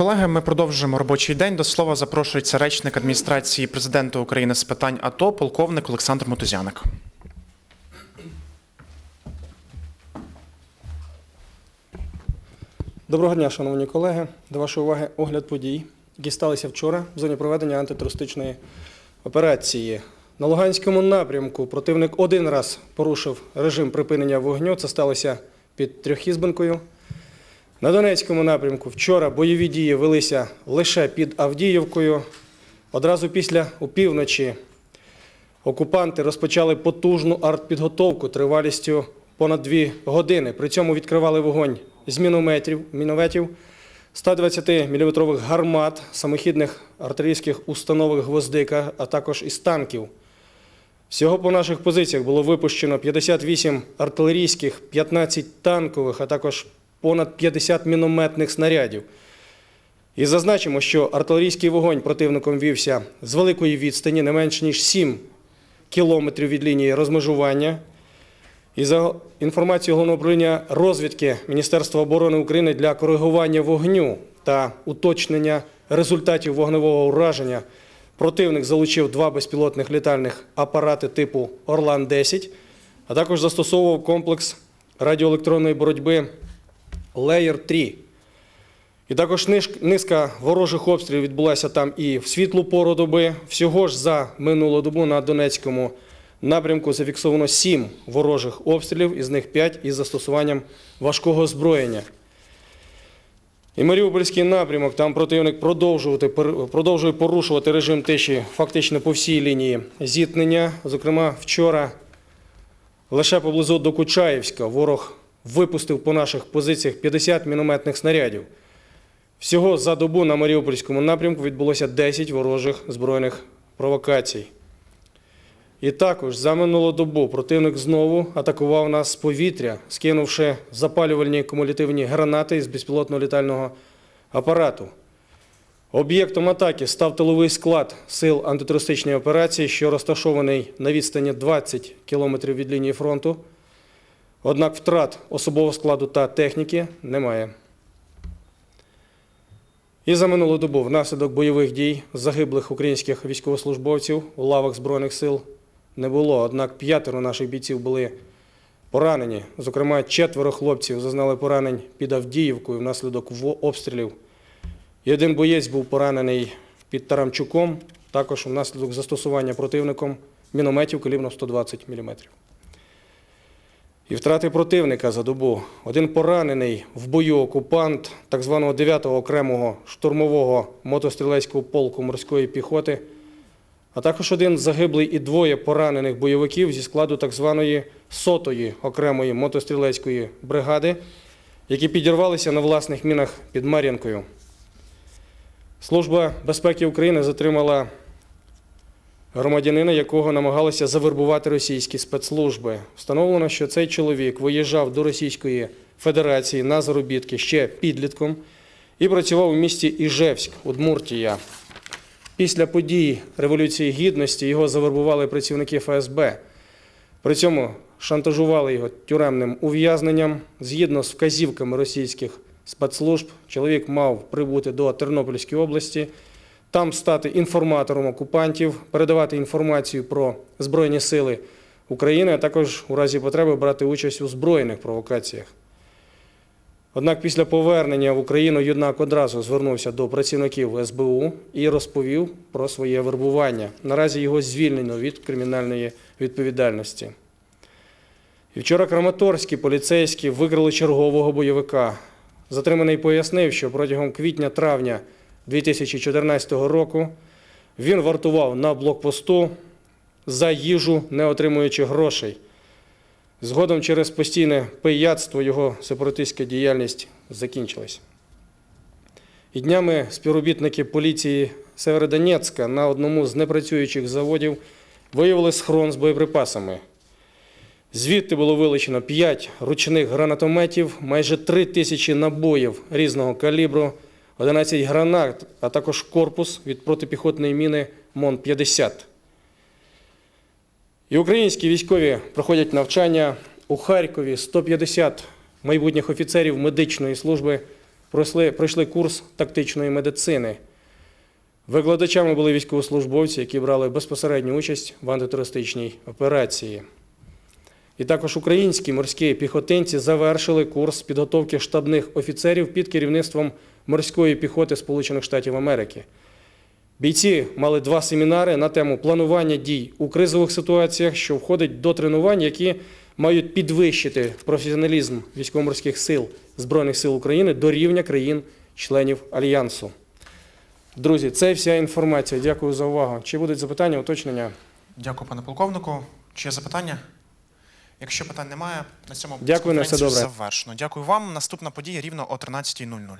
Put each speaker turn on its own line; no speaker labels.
Колеги, ми продовжуємо робочий день. До слова запрошується речник адміністрації президента України з питань АТО, полковник Олександр Мотузяник.
Доброго дня, шановні колеги. До вашої уваги огляд подій, які сталися вчора в зоні проведення антитерористичної операції. На Луганському напрямку противник один раз порушив режим припинення вогню. Це сталося під Трьохізбенкою. На Донецькому напрямку вчора бойові дії велися лише під Авдіївкою. Одразу після опівночі окупанти розпочали потужну артпідготовку тривалістю понад дві години. При цьому відкривали вогонь з мінометрів, мінометів, 120-мм гармат, самохідних артилерійських установок гвоздика, а також із танків. Всього по наших позиціях було випущено 58 артилерійських, 15 танкових, а також понад 50 мінометних снарядів. І зазначимо, що артилерійський вогонь противником вівся з великої відстані, не менш ніж 7 кілометрів від лінії розмежування. І за інформацією головного управління розвідки Міністерства оборони України для коригування вогню та уточнення результатів вогневого ураження противник залучив два безпілотних літальних апарати типу Орлан-10, а також застосовував комплекс радіоелектронної боротьби Layer 3. І також низка ворожих обстрілів відбулася там і в світлу пору доби. Всього ж за минулу добу на Донецькому напрямку зафіксовано 7 ворожих обстрілів, із них 5 із застосуванням важкого озброєння. І Маріупольський напрямок, там противник продовжує порушувати режим тиші фактично по всій лінії зіткнення. Зокрема, вчора лише поблизу до Кучаївська ворог випустив по наших позиціях 50 мінометних снарядів. Всього за добу на Маріупольському напрямку відбулося 10 ворожих збройних провокацій. І також за минулу добу противник знову атакував нас з повітря, скинувши запалювальні кумулятивні гранати з безпілотного літального апарату. Об'єктом атаки став тиловий склад сил антитерористичної операції, що розташований на відстані 20 кілометрів від лінії фронту. Однак втрат особового складу та техніки немає. І за минулу добу внаслідок бойових дій загиблих українських військовослужбовців у лавах Збройних сил не було. Однак п'ятеро наших бійців були поранені. Зокрема, четверо хлопців зазнали поранень під Авдіївкою внаслідок обстрілів. І один боєць був поранений під Тарамчуком, також внаслідок застосування противником мінометів калібром 120 мм. І втрати противника за добу. Один поранений в бою окупант так званого 9-го окремого штурмового мотострілецького полку морської піхоти, а також один загиблий і двоє поранених бойовиків зі складу так званої сотої окремої мотострілецької бригади, які підірвалися на власних мінах під Мар'янкою. Служба безпеки України затримала громадянина, якого намагалися завербувати російські спецслужби. Встановлено, що цей чоловік виїжджав до Російської Федерації на заробітки ще підлітком і працював у місті Іжевськ, Удмуртія. Після подій Революції Гідності його завербували працівники ФСБ. При цьому шантажували його тюремним ув'язненням. Згідно з вказівками російських спецслужб, чоловік мав прибути до Тернопільської області, там стати інформатором окупантів, передавати інформацію про Збройні сили України, а також у разі потреби брати участь у збройних провокаціях. Однак після повернення в Україну юнак одразу звернувся до працівників СБУ і розповів про своє вербування. Наразі його звільнено від кримінальної відповідальності. І вчора краматорські поліцейські викрили чергового бойовика. Затриманий пояснив, що протягом квітня-травня 2014 року він вартував на блокпосту за їжу, не отримуючи грошей. Згодом через постійне пияцтво його сепаратистська діяльність закінчилась. І днями співробітники поліції Северодонецька на одному з непрацюючих заводів виявили схрон з боєприпасами. Звідти було вилучено 5 ручних гранатометів, майже 3 тисячі набоїв різного калібру, 11 гранат, а також корпус від протипіхотної міни МОН-50. І українські військові проходять навчання у Харкові. 150 майбутніх офіцерів медичної служби пройшли, пройшли курс тактичної медицини. Викладачами були військовослужбовці, які брали безпосередню участь в антитерористичній операції. І також українські морські піхотинці завершили курс підготовки штабних офіцерів під керівництвом морської піхоти Сполучених Штатів Америки. Бійці мали два семінари на тему планування дій у кризових ситуаціях, що входить до тренувань, які мають підвищити професіоналізм військово-морських сил Збройних сил України до рівня країн-членів Альянсу. Друзі, це вся інформація. Дякую за увагу. Чи будуть запитання, уточнення?
Дякую, пане полковнику. Чи є запитання? Якщо питань немає, на цьому
Дякую, на все добре.
завершено. Дякую вам. Наступна подія рівно о 13.00.